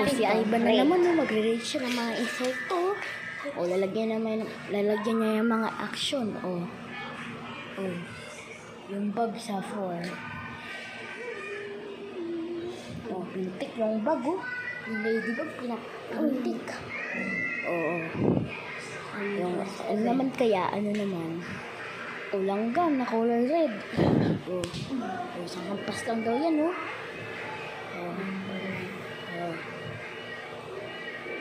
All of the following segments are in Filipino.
natin si. Ivan na naman, no, magre-rate siya ng mga insekto. O, lalagyan naman, lalagyan niya yung mga action. O, o, yung bag sa floor. O, pintik yung bag, oh. Yung ladybug, pinapintik. Oo. Yung, ano naman kaya, ano naman, o langgam na color red. O, o isang hampas lang daw yan, oh. O, o.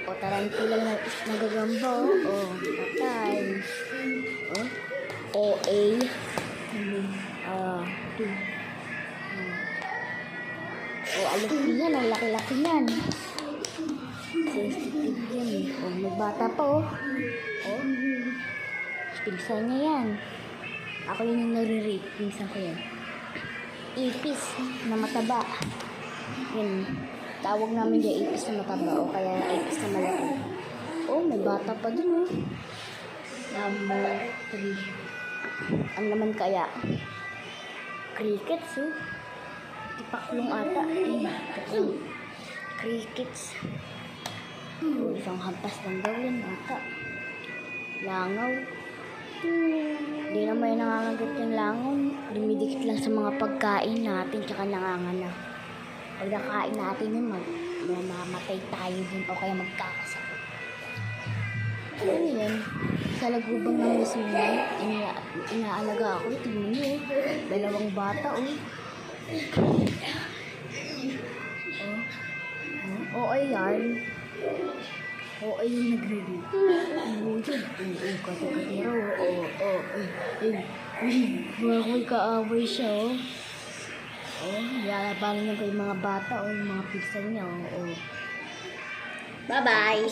O, tarantula na nagagamba, oh. O, patay. O, OA. Ah, o, alam ko yan, ang laki-laki yan. Sensitive yan eh. O, may bata pa oh. O, pinsan niya yan. Ako yun yung nare-rate, pinsan ko yan. Ipis na mataba. Yun, tawag namin dyan ipis na mataba o kaya ipis na malaki. Oh, may bata pa dun oh. Number three. Ang naman kaya? Crickets oh. Tipaklong ata. Ay, tipaklong. Crickets. Oh, isang hampas lang daw yan ata. Langaw. Hindi naman yung nangangagat yung langaw. Dumidikit lang sa mga pagkain natin tsaka nanganganak. Pag nakain natin yun, mag, mamamatay tayo dun o kaya magkakasakit. Ano yan? Sa lagubang ng musulan, ina inaalaga ako. Tingnan niyo, oh. dalawang bata, oh. Oh. Oo, yan. Oo, yung nagre-read. Oo, yun. Oo, kati-katero. Oo, oo, ay, ay, ay, mga may kaaway siya, oh. Oh, yalabanan niya pa yung mga bata, oh, yung mga pizza niya, oh, oh. Bye-bye.